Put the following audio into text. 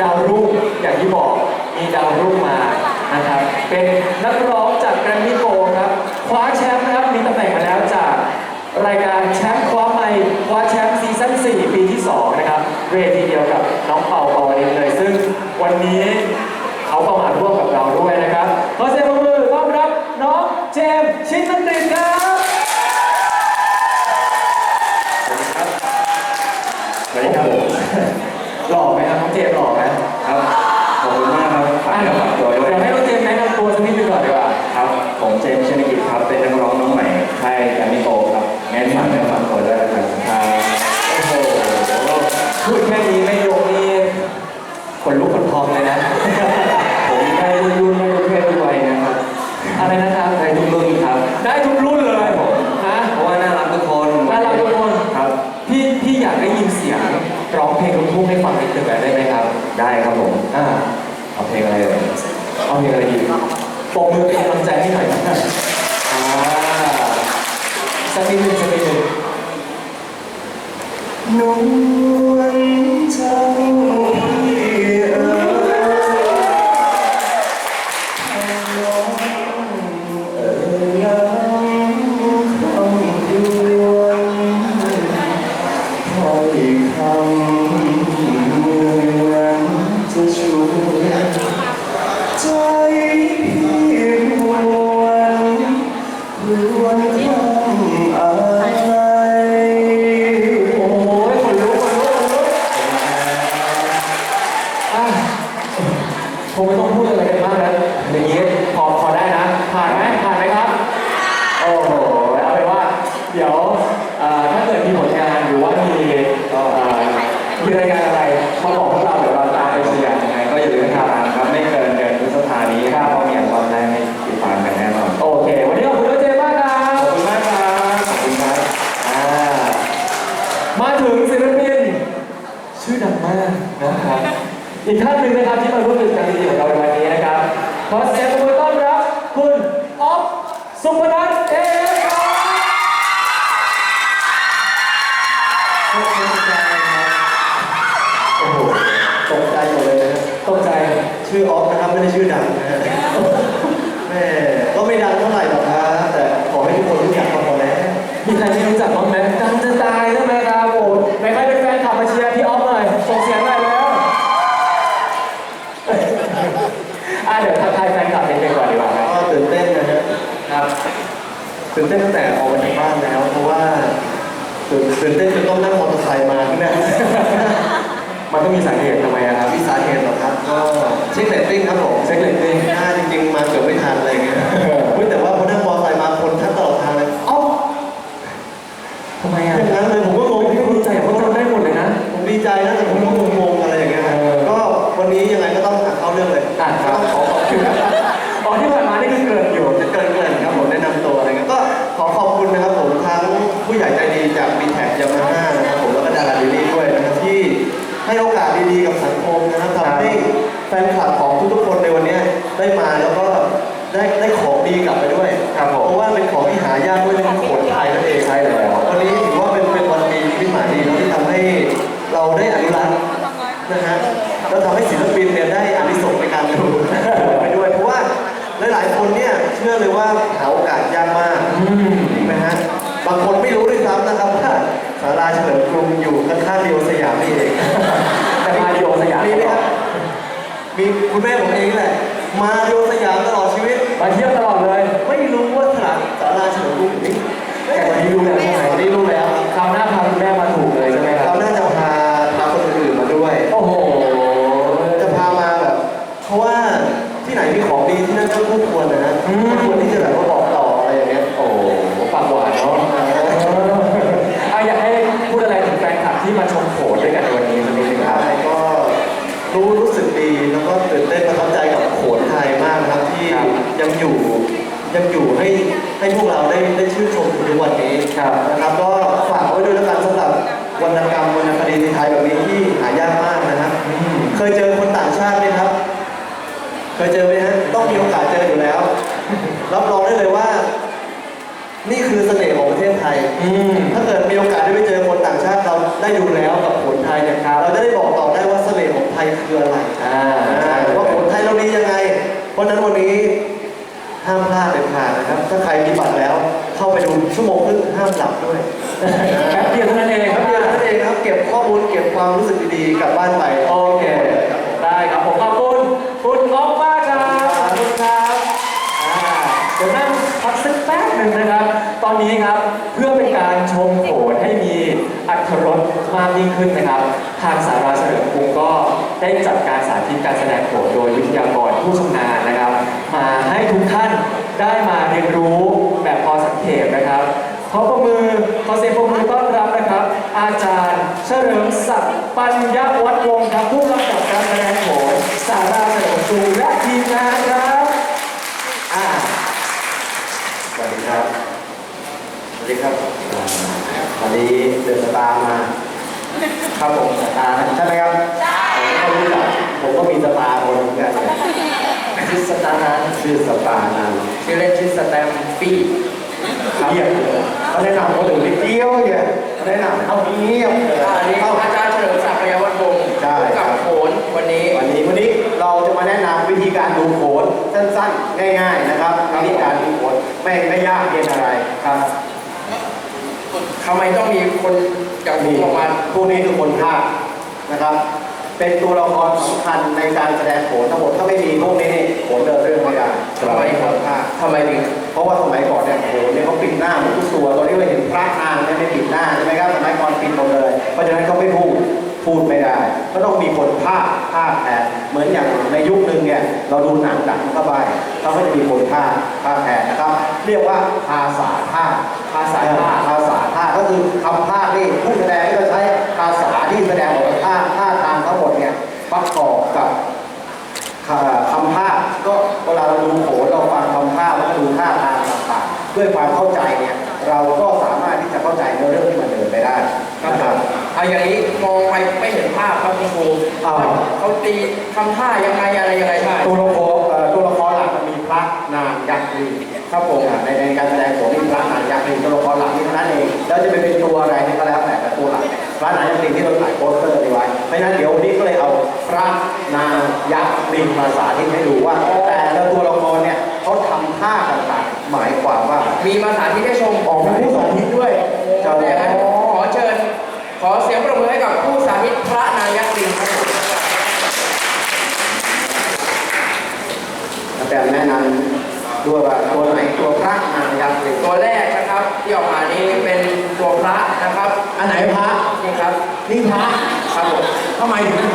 ดาวรุ่งอย่างที่บอกมีดาวรุ่งมานะครับเป็นนักร้องจากแกรมมี่โกครับคว้าแชมป์นะครับมีตำแหน่งมาแล้วจากรายการแชมป์คว้าไม่คว้าแชมป์ซีซั่น4ปีที่ 2 นะครับเวทีเดียวกับน้องเปาปาวลินเลย ซึ่งวันนี้เขาก็มาร่วมกับเราด้วยนะครับขอเสียงปรบมือต้อนรับน้องเจมส์ชินนันตินครับ สวัสดีครับ หล่อไหมครับน้องเจมส์หล่อไหม ครับขอบคุณมากครับฝากเนื้อฝากตัวด้วย เดี๋ยวให้น้องเจมส์แนะนำตัวสักนิดนึงก่อนดีกว่า ครับผมเจมส์ชนกิจครับเป็นนักร้องน้องใหม่ค่ายแกรมมี่โกครับงั้นฝากเนื้อฝากตัวด้วยนะครับครับ โอ้โหพูดแค่นี้ไม่ยกนี่ ขนลุกขนพองเลยนะ ผมได้รุ่นรุ่นไม่รุ่นเพศรุ่นวัยนะครับ อะไรนะครับได้ทุกรุ่นครับ ได้ทุกรุ่นเลยฮะเพราะว่าน่ารักทุกคนน่ารักทุกคนครับพี่พี่อยากได้ยินเสียงร้องเพลงลูกทุ่งให้ฟังนิดหนึ่งได้ไหมครับ ได้ครับผมอ่าเอาเพลงอะไรเอ่ยเอาเพลงอะไรดีปรบมือเป็นกำลังใจให้หน่อยอ่าสักนิดหนึ่งสักนิดหนึ่งนว คงไม่ต้องพูดอะไรกันมากแล้ อีกท่านหนึ่งนะครับที่มาร่วมกิจกรรมดีๆของเราในวันนี้นะครับ ขอเสียงปรบมือต้อนรับคุณอ๊อฟสุพนัทเอฟครับโอ้โหตกใจหมดเลยนะตกใจชื่อออฟนะครับไม่ได้ชื่อดังนะ ตื่นเต้นตั้งแต่ออกมาจากบ้านแล้ว เพราะว่าตื่นตื่นเต้นจนต้องนั่งมอเตอร์ไซค์มาที่นั่นมันต้องมีสาเหตุทำไมอะครับมีสาเหตุหรอครับ ก็เช็คเรตติ้งครับผมเช็คเรตติ้งถ้าจริง ๆ มาเกือบไม่ทันอะไรอย่างเงี้ยเฮ้ยแต่ว่าพอนั่งมอเตอร์ไซค์มาคนทักตลอดทางเลยเอ้าทำไมอะอย่างนั้นเลย แล้วทำให้ศิลปินเนี่ยได้อานิสงส์ในการดูไปด้วย เพราะว่าหลายๆคนเนี่ยเชื่อเลยว่าหาโอกาสยากมากอืมจริงไหมฮะบางคนไม่รู้ด้วยซ้ำนะครับว่าศาลาเฉลิมกรุงอยู่ข้างๆเดียวสยามนี่เองแต่มาโยสยามมีไหมครับมีคุณแม่ผมเองแหละ มาโยสยามตลอดชีวิตมาเที่ยวตลอดเลย ดีที่นั่นก็คู่ควรนะฮะอืมคู่ควรที่จะแบบว่าบอกต่ออะไรอย่างเงี้ยโอ้โหปากหวานเนาะอะอยากให้พูดอะไรถึงแฟนคลับที่มาชมโขนด้วยกันในวันนี้สักนิดนึงครับใช่ก็รู้รู้สึกดีแล้วก็ตื่นเต้นประทับใจกับโขนไทยมากนะครับที่ครับยังอยู่ยังอยู่ให้ให้พวกเราได้ได้ชื่นชมในวันนี้ครับ นะครับ ก็ฝากไว้ด้วยแล้วกันสำหรับวรรณกรรมวรรณคดีไทยแบบนี้ที่หายากมากนะครับ อืมถ้าเกิดมีโอกาสได้ไปเจอคนต่างชาติเราได้ดูแล้วกับผลไทยเนี่ยเราจะได้บอกต่อได้ว่าเสน่ห์ของไทยคืออะไรอ่าว่าผลไทยเราดียังไง เพราะฉะนั้นวันนี้ห้ามพลาดเด็ดขาดนะครับ ถ้าใครมีบัตรแล้ว เข้าไปดูชั่วโมงครึ่งห้ามหลับด้วยแป๊บเดียวเท่านั้นเองครับเดียวนั่นเองครับเก็บข้อมูลเก็บความรู้สึกดีๆกลับบ้านไปโอเค ได้ครับผมขอบคุณคุณงบมากครับขอบคุณครับอ่าเดี๋ยวนั่งพักสักแป๊บหนึ่งนะครับ ตอนนี้ครับเพื่อเป็นการชมโขนให้มีอัตรสมาก ยิ่งขึ้นนะครับ ทางสาราเฉลิมกรุงก็ได้จัดการสาธิตการแสดงโขนโดยวิทยากรผู้ชำนาญนะครับ มาให้ทุกท่านได้มาเรียนรู้แบบพอสังเขปนะครับขอประมือขอเสียงปรบมือต้อนรับนะครับ อาจารย์เฉลิมศักดิ์ปัญญวัฒน์วงศ์ครับผู้กำกับการแสดงโขนสาราเฉลิมกรุงและทีมงานครับสวัสดีครับ สวัสดีครับอ่าวันนี้เดินสตาร์มา ครับผมสตาร์ใช่ไหมครับใช่ผมก็รู้จักผมก็มีสตาร์คนเหมือนกันชื่อสตาร์นันชื่อสตาร์นันชื่อเล่นชื่อสแตมปี้เงียบเลยเขาแนะนำคนอื่นนิดเดียวเนี่ยเขาแนะนำเอาเงียบเลยอันนี้เข้าอาจารย์เฉลิมศักดิ์ระยวัฒน์วงศ์ใช่กับโขนวันนี้วันนี้วันนี้เราจะมาแนะนำวิธีการดูโขนสั้นๆ ง่าย ๆ นะครับวิธีการดูโขนไม่ไม่ยากเย็นอะไรครับ ทำไมต้องมีคนอย่างผมนี่ออกมาพวกนี้คือคนภาคนะครับ เป็นตัวละครสำคัญในการแสดงโขนทั้งหมดถ้าไม่มีพวกนี้นี่โขนเดินเรื่องไม่ได้ทำไมครับทำไมถึงเพราะว่าสมัยก่อนเนี่ยโขนเนี่ยเขาปิดหน้าหมดทุกตัวตอนนี้เราเห็นพระนางเนี่ยไม่ปิดหน้าใช่ไหมครับสมัยก่อนปิดหมดเลยเพราะฉะนั้นเขาไม่พูดพูดไม่ได้ก็ต้องมีคนภาคภาคแทนเหมือนอย่างในยุคหนึ่งเนี่ยเราดูหนังหนังเข้าไปเขาก็จะมีคนภาคภาคแทนนะครับ เรียกว่าภาษาภาคภาษาภาคภาษาท่า ก็คือคำภาคนี่ผู้แสดงก็จะใช้ภาษาที่แสดงออกมาท่าท่าทางทั้งหมดเนี่ยประกอบกับคำคำภาคก็เวลาเราดูโขนเราฟังคำภาคแล้วก็ดูท่าทางต่างๆด้วยความเข้าใจเนี่ยเราก็สามารถที่จะเข้าใจเนื้อเรื่องที่มันเดินไปได้ครับนะครับเอาอย่างนี้มองไปไม่เห็นภาพครับคุณครูอ้าวเขาตีทำท่ายังไงอะไรยังไงใช่ตัวละคร ครับผมในในการแสดงโขนมีพระนางยักษ์ลีตัวละครหลักนี่เท่านั้นเองแล้วจะไปเป็นตัวอะไรนี่ก็แล้วแต่แต่ตัวหลักพระนางยักษ์ลีที่เราถ่ายโปสเตอร์เอาไว้เพราะฉะนั้นเดี๋ยววันนี้ก็เลยเอาพระนางยักษ์ลีมาสาธิตให้ดูว่า แต่ละตัวละครเนี่ยเขาทำท่าต่างๆหมายความว่ามีมาสาธิตให้ชมออกมาผู้สาธิตด้วยจ้าอย่างนั้ขอเชิญ ขอเสียงปรบมือให้กับผู้สาธิตพระนางยักษ์ลิงครับ แต่แนะนำด้วยว่าตัวไหนตัวพระนางยักษ์ลีตัวแรกนะครับที่ออกมานี้เป็นตัวพระนะครับ อันไหนพระนี่ครับ นี่พระครับผมทำไมถึงพระ